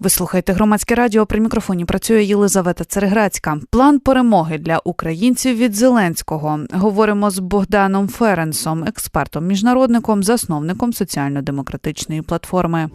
Ви слухаєте громадське радіо. При мікрофоні працює Єлизавета Цереграцька. План перемоги для українців від Зеленського. Говоримо з Богданом Ференсом, експертом, міжнародником, засновником соціально-демократичної платформи.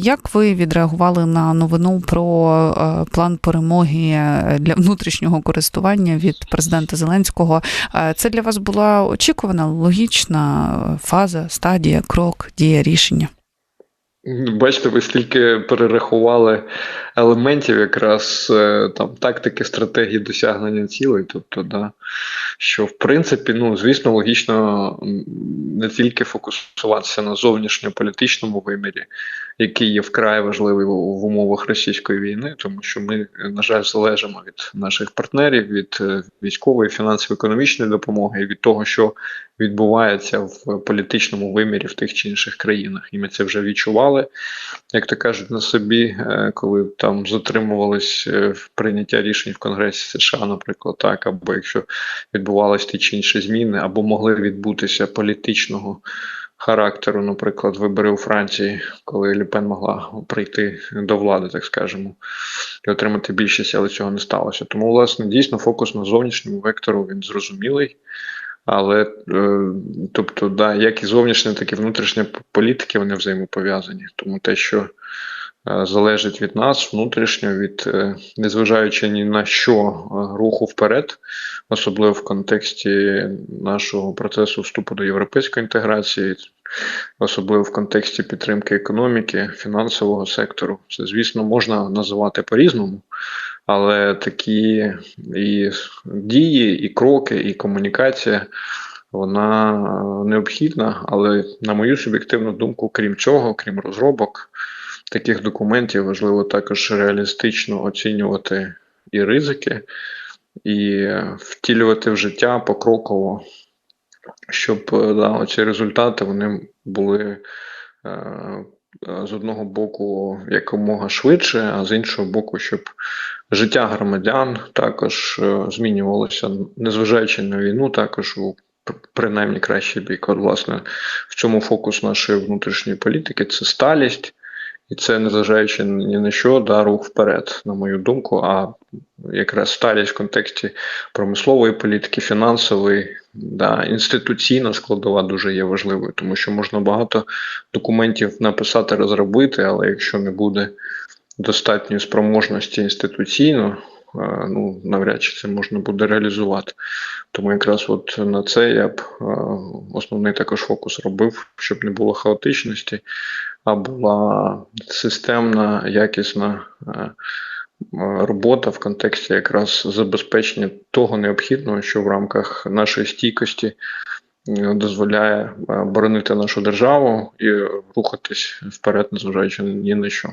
Як ви відреагували на новину про е, план перемоги для внутрішнього користування від президента Зеленського? Е, Це для вас була очікувана логічна фаза, стадія, крок, дія рішення? Бачите, ви стільки перерахували елементів, якраз е, там тактики, стратегії досягнення цілей. Тобто, да, що в принципі, ну звісно, логічно не тільки фокусуватися на зовнішньополітичному вимірі, який є вкрай важливий в умовах російської війни, тому що ми, на жаль, залежимо від наших партнерів, від е, військової, фінансово-економічної допомоги від того, що відбувається в політичному вимірі в тих чи інших країнах. І ми це вже відчували, як то кажуть, на собі, е, коли там затримувались е, прийняття рішень в Конгресі США, наприклад, так, або якщо відбувалися ті чи інші зміни, або могли відбутися політичного. Характеру, наприклад, вибори у Франції, коли Люпен могла прийти до влади, так скажемо, і отримати більшість, але цього не сталося. Тому, власне, дійсно, фокус на зовнішньому вектору він зрозумілий. Але е, тобто, да, як і зовнішня, так і внутрішня політики вони взаємопов'язані. Тому те, що залежить від нас внутрішньо, від е, незважаючи ні на що руху вперед, особливо в контексті нашого процесу вступу до європейської інтеграції, особливо в контексті підтримки економіки, фінансового сектору, це звісно можна називати по-різному. Але такі і дії, і кроки, і комунікація вона необхідна. Але на мою суб'єктивну думку, крім цього, крім розробок таких документів, важливо також реалістично оцінювати і ризики, і втілювати в життя покроково, щоб да, оці результати вони були. Е, з одного боку якомога швидше, а з іншого боку, щоб життя громадян також е, змінювалося, незважаючи на війну, також у принаймні кращий бік. От, власне, в цьому фокус нашої внутрішньої політики це сталість. І це незважаючи ні на що, да, рух вперед, на мою думку, а якраз сталість в контексті промислової політики, фінансової, да, інституційна складова дуже є важливою, тому що можна багато документів написати, розробити, але якщо не буде достатньої спроможності інституційно, ну навряд чи це можна буде реалізувати. Тому якраз от на це я б основний також фокус робив, щоб не було хаотичності, а була системна, якісна. Робота в контексті якраз забезпечення того необхідного, що в рамках нашої стійкості дозволяє боронити нашу державу і рухатись вперед, незважаючи ні на що.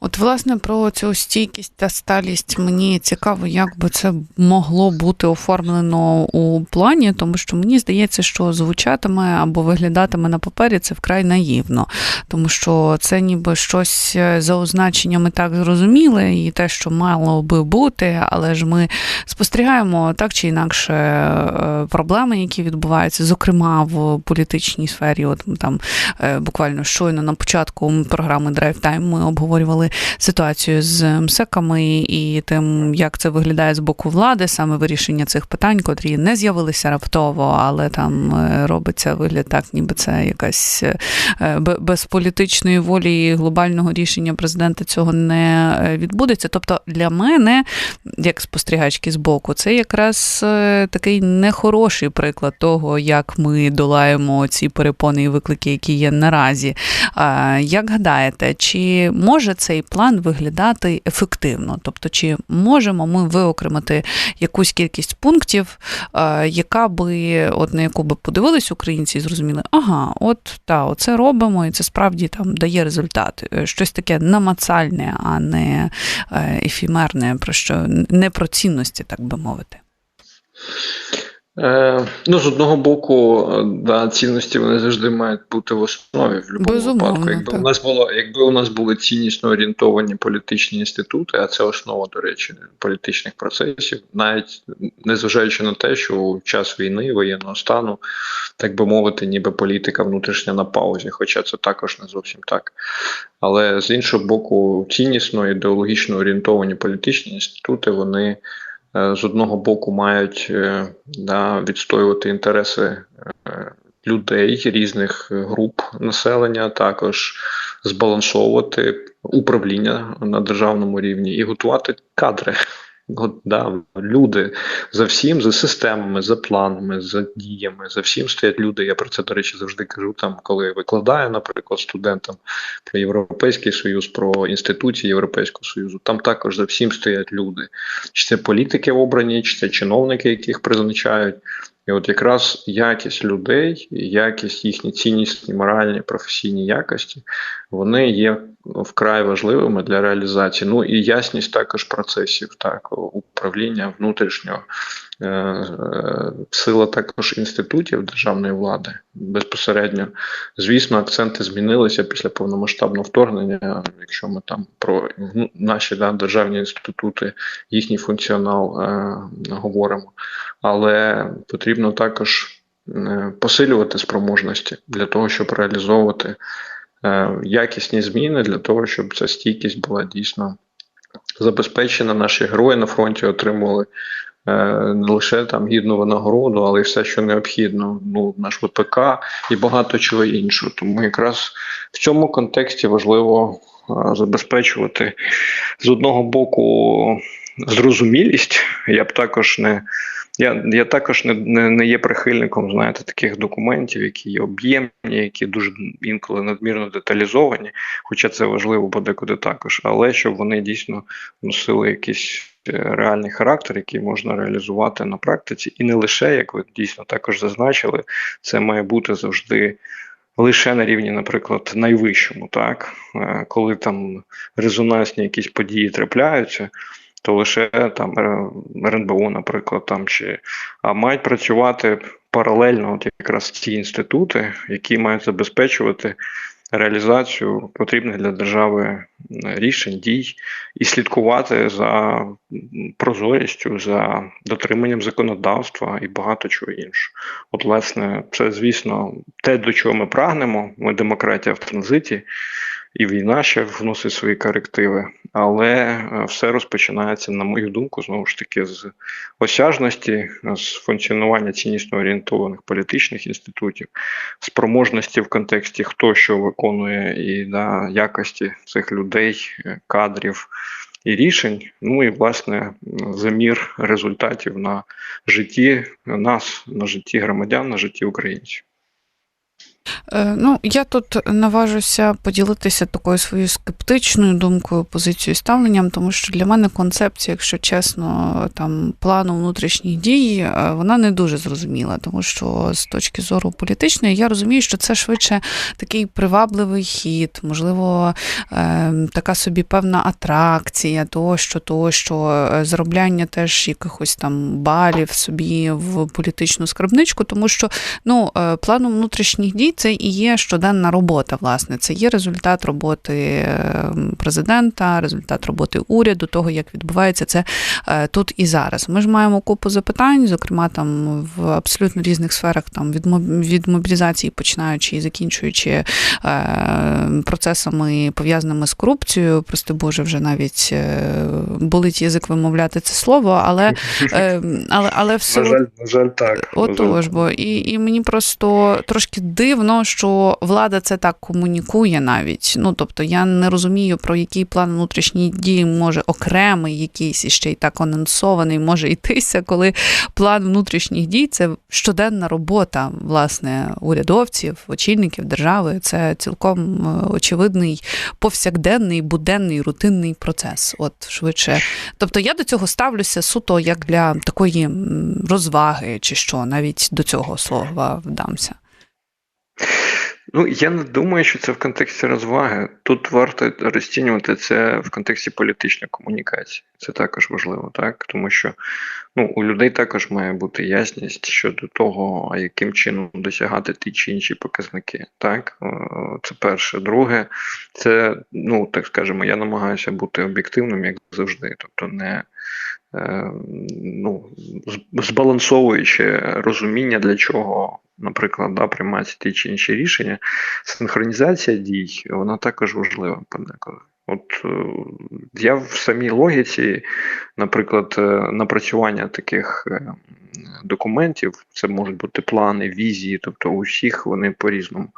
От, власне, про цю стійкість та сталість мені цікаво, як би це могло бути оформлено у плані, тому що мені здається, що звучатиме або виглядатиме на папері це вкрай наївно, тому що це ніби щось е, за означеннями так зрозуміле, і те, що мало би бути, але ж ми спостерігаємо так чи інакше е, проблеми, які відбуваються, зокрема в політичній сфері. От там е, буквально щойно на початку програми Drive Time ми обговорювали порівнювали ситуацію з МСЕКами і тим, як це виглядає з боку влади, саме вирішення цих питань, котрі не з'явилися раптово, але там е, робиться вигляд так, ніби це якась е, без політичної волі і глобального рішення президента цього не е, відбудеться. Тобто для мене, як спостерігачки з боку, це якраз такий нехороший приклад того, як ми долаємо ці перепони і виклики, які є наразі. Як гадаєте, чи може це? Цей план виглядати ефективно. Тобто, чи можемо ми виокремити якусь кількість пунктів, е, яка би, от на яку би подивились українці і зрозуміли, ага, от та, оце робимо, і це справді там дає результат. Е, щось таке намацальне, а не е, ефімерне, про що не про цінності, так би мовити. Е, ну, з одного боку, е, да, цінності вони завжди мають бути в основі в будь-якому випадку. Якби так. у нас було, якби у нас були ціннісно орієнтовані політичні інститути, а це основа, до речі, політичних процесів, навіть незважаючи на те, що у час війни, воєнного стану, так би мовити, ніби політика внутрішня на паузі, хоча це також не зовсім так. Але з іншого боку, ціннісно ідеологічно орієнтовані політичні інститути, вони з одного боку мають е, да, відстоювати інтереси е, людей різних груп населення, також збалансовувати управління на державному рівні і готувати кадри. Да, люди за всім, за системами, за планами, за діями, за всім стоять люди. Я про це, до речі, завжди кажу, там, коли викладаю, наприклад, студентам про Європейський Союз, про інституції Європейського Союзу. Там також за всім стоять люди. Чи це політики обрані, чи це чиновники, яких призначають. І от якраз якість людей, якість їхні ціннісні, моральні, професійні якості, вони є вкрай важливими для реалізації. Ну і ясність також процесів, так, управління внутрішнього, е, е, сила також інститутів державної влади безпосередньо. Звісно, акценти змінилися після повномасштабного вторгнення. Якщо ми там про ну, наші да, державні інститути, їхній функціонал е, говоримо, але потрібно також е, посилювати спроможності для того, щоб реалізовувати якісні зміни, для того, щоб ця стійкість була дійсно забезпечена. Наші герої на фронті отримували е, не лише там гідну винагороду, але й все, що необхідно. Ну, наш ВПК і багато чого іншого. Тому якраз в цьому контексті важливо е, забезпечувати з одного боку зрозумілість. Я б також не. Я я також не, не не, є прихильником, знаєте, таких документів, які є об'ємні, які дуже інколи надмірно деталізовані, хоча це важливо подекуди також, але щоб вони дійсно носили якийсь е, реальний характер, який можна реалізувати на практиці, і не лише, як ви дійсно також зазначили, це має бути завжди. Лише на рівні, наприклад, найвищому, так е, коли там резонансні якісь події трапляються, то лише там РНБО, наприклад, там чи а мають працювати паралельно, от якраз ці інститути, які мають забезпечувати реалізацію потрібних для держави рішень, дій і слідкувати за прозорістю, за дотриманням законодавства і багато чого іншого. От, власне, це, звісно, те, до чого ми прагнемо. Ми демократія в транзиті і війна ще вносить свої корективи, але е, все розпочинається, на мою думку, знову ж таки, з осяжності, з функціонування ціннісно орієнтованих політичних інститутів, спроможності в контексті хто що виконує, і да, якості цих людей, е, кадрів. І рішень, ну і власне замір результатів на житті нас, на житті громадян, на житті українців. Е, ну, я тут наважуся поділитися такою своєю скептичною думкою, позицією ставленням, тому що для мене концепція, якщо чесно, там плану внутрішніх дій, е, вона не дуже зрозуміла, тому що з точки зору політичної я розумію, що це швидше такий привабливий хід, можливо, е, така собі певна атракція, тощо, тощо, заробляння теж якихось там балів собі в політичну скарбничку, тому що ну, планом внутрішніх дій це і є щоденна робота. Власне, це є результат роботи президента, результат роботи уряду, того як відбувається це е, тут і зараз. Ми ж маємо купу запитань, зокрема там в абсолютно різних сферах, там від мобілізації, починаючи і закінчуючи е, процесами пов'язаними з корупцією. Прости Боже, вже навіть е, болить язик вимовляти це слово, але але, але все на жаль, на жаль, так отож, бо і, і мені просто трошки дивно, що влада це так комунікує навіть. Ну тобто я не розумію, про який план внутрішньої дії може окремий якийсь і ще й так анонсований може йтися, коли план внутрішніх дій це щоденна робота власне урядовців, очільників держави. Це цілком е, очевидний повсякденний, буденний, рутинний процес. От швидше. Тобто я до цього ставлюся суто як для такої розваги, чи що, навіть до цього слова вдамся. Ну, я не думаю, що це в контексті розваги. Тут варто розцінювати це в контексті політичної комунікації. Це також важливо, так? Тому що ну, у людей також має бути ясність щодо того, яким чином досягати ті чи інші показники. Так, це перше. Друге, це, ну так скажемо, я намагаюся бути об'єктивним, як завжди. Тобто, не е, ну, збалансовуючи розуміння, для чого наприклад, да, приймаються ті чи інші рішення, синхронізація дій, вона також важлива подеколи. От е, я в самій логіці, наприклад, е, напрацювання таких е, документів, це можуть бути плани, візії, тобто у всіх вони по-різному.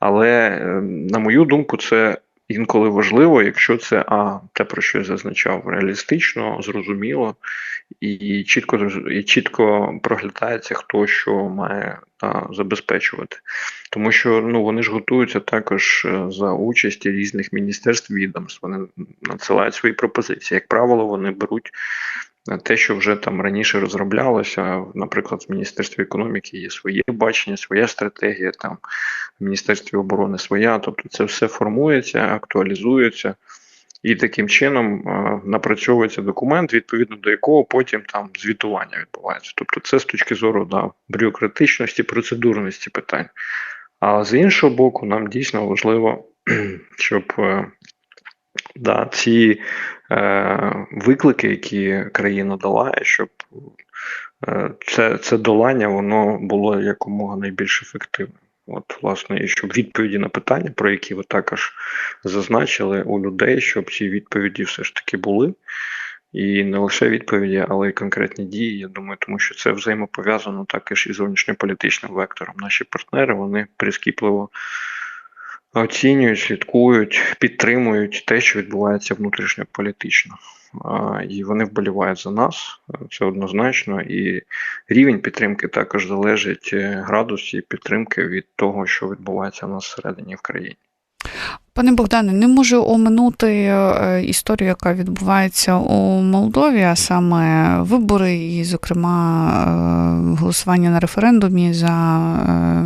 Але, на мою думку, це інколи важливо, якщо це а те, про що я зазначав, реалістично, зрозуміло і чітко і чітко проглядається, хто що має а, забезпечувати. Тому що ну вони ж готуються також е, за участі різних міністерств відомств. Вони надсилають свої пропозиції. Як правило, вони беруть те, що вже там раніше розроблялося, наприклад, в Міністерстві економіки є своє бачення, своя стратегія, там в Міністерстві оборони своя. Тобто це все формується, актуалізується. І таким чином напрацьовується документ, відповідно до якого потім там звітування відбувається. Тобто, це з точки зору да, бюрократичності, процедурності питань. А з іншого боку, нам дійсно важливо, щоб е, да, ці е, виклики, які країна долає, щоб е, це це долання воно було якомога найбільш ефективним. От, власне, і щоб відповіді на питання, про які ви також зазначили у людей, щоб ці відповіді все ж таки були. І не лише відповіді, але й конкретні дії. Я думаю, тому що це взаємопов'язано також і зовнішньополітичним вектором. Наші партнери вони прискіпливо оцінюють, слідкують, підтримують те, що відбувається внутрішньополітично. І вони вболівають за нас, це однозначно. І рівень підтримки також залежить е, градусі підтримки від того, що відбувається у нас всередині в країні. Пане Богдане, не можу оминути е, історію, яка відбувається у Молдові, а саме вибори, і, зокрема, е, голосування на референдумі за е,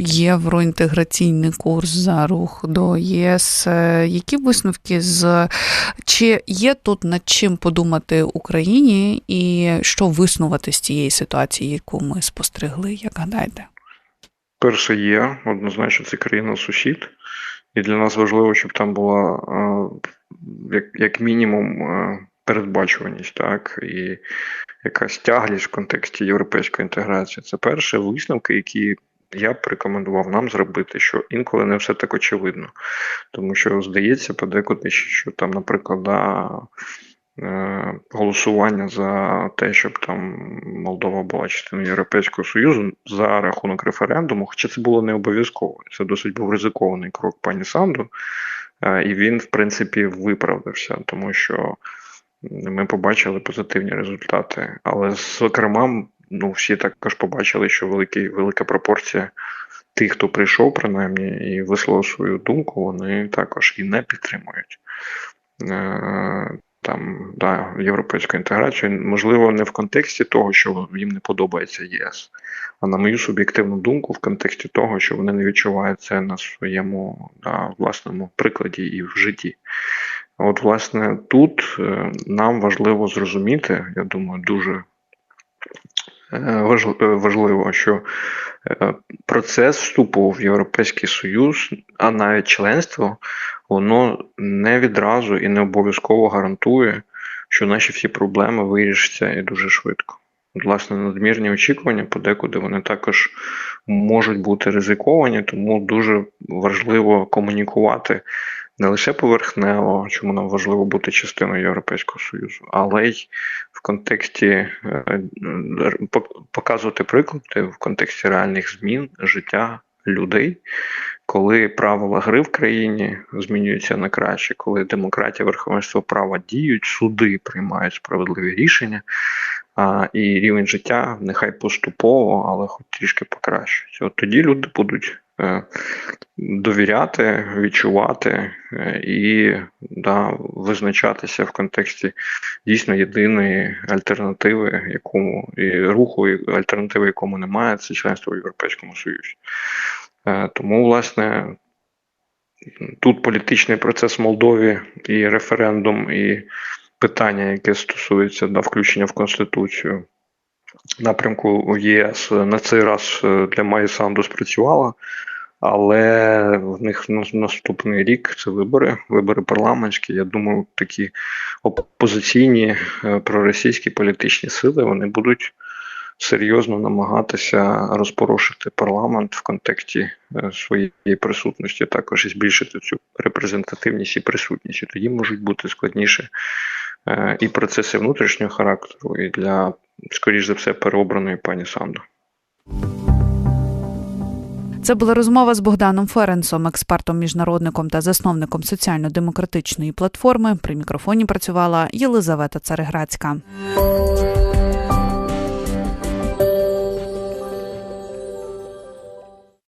євроінтеграційний курс за рух до ЄС. Які висновки з чи є тут над чим подумати Україні, і що виснувати з цієї ситуації, яку ми спостерегли, як гадаєте? Перше є однозначно, це країна сусід. І для нас важливо, щоб там була як як мінімум передбачуваність, так, і якась тяглість в контексті європейської інтеграції. Це перше висновки, які я б рекомендував нам зробити, що інколи не все так очевидно. Тому що здається, подекуди, що там, наприклад, да, Е, голосування за те, щоб там Молдова була частиною Європейського Союзу за рахунок референдуму, хоча це було не обов'язково. Це досить був ризикований крок пані Санду, е, і він, в принципі, виправдався, тому що ми побачили позитивні результати. Але, зокрема, ну, всі також побачили, що великий, велика пропорція. Тих, хто прийшов, принаймні, і висловив свою думку, вони також і не підтримують е, там да, європейську інтеграцію, можливо, не в контексті того, що їм не подобається ЄС, а на мою суб'єктивну думку, в контексті того, що вони не відчувають це на своєму да, власному прикладі і в житті. От, власне, тут е, нам важливо зрозуміти, я думаю, дуже важливо, що е, процес вступу в Європейський Союз, а навіть членство воно не відразу і не обов'язково гарантує, що наші всі проблеми вирішаться і дуже швидко. Власне, надмірні очікування подекуди вони також можуть бути ризиковані, тому дуже важливо комунікувати не лише поверхнево, чому нам важливо бути частиною Європейського Союзу, але й в контексті е, показувати приклади в контексті реальних змін життя людей, коли правила гри в країні змінюються на краще, коли демократія, верховенство права діють, суди приймають справедливі рішення, а, і рівень життя нехай поступово, але хоч трішки покращується. От тоді люди будуть довіряти, відчувати е, і да, визначатися в контексті дійсно єдиної альтернативи, якому і руху, і альтернативи, якому немає, це членство в Європейському Союзі. Е, Тому, власне, тут політичний процес в Молдові і референдум, і питання, яке стосується да, включення в Конституцію напрямку ЄС на цей раз е, для Майї Санду спрацювала, але в них на- наступний рік це вибори, вибори парламентські. Я думаю, такі опозиційні е, проросійські політичні сили вони будуть серйозно намагатися розпорошити парламент в контексті е, своєї присутності, також і збільшити цю репрезентативність і присутність. І тоді можуть бути складніші е, і процеси внутрішнього характеру, і для, скоріш за все, переобраної пані Санду. Це була розмова з Богданом Ференсом, експертом, міжнародником та засновником соціально-демократичної платформи. При мікрофоні працювала Єлизавета Цареградська.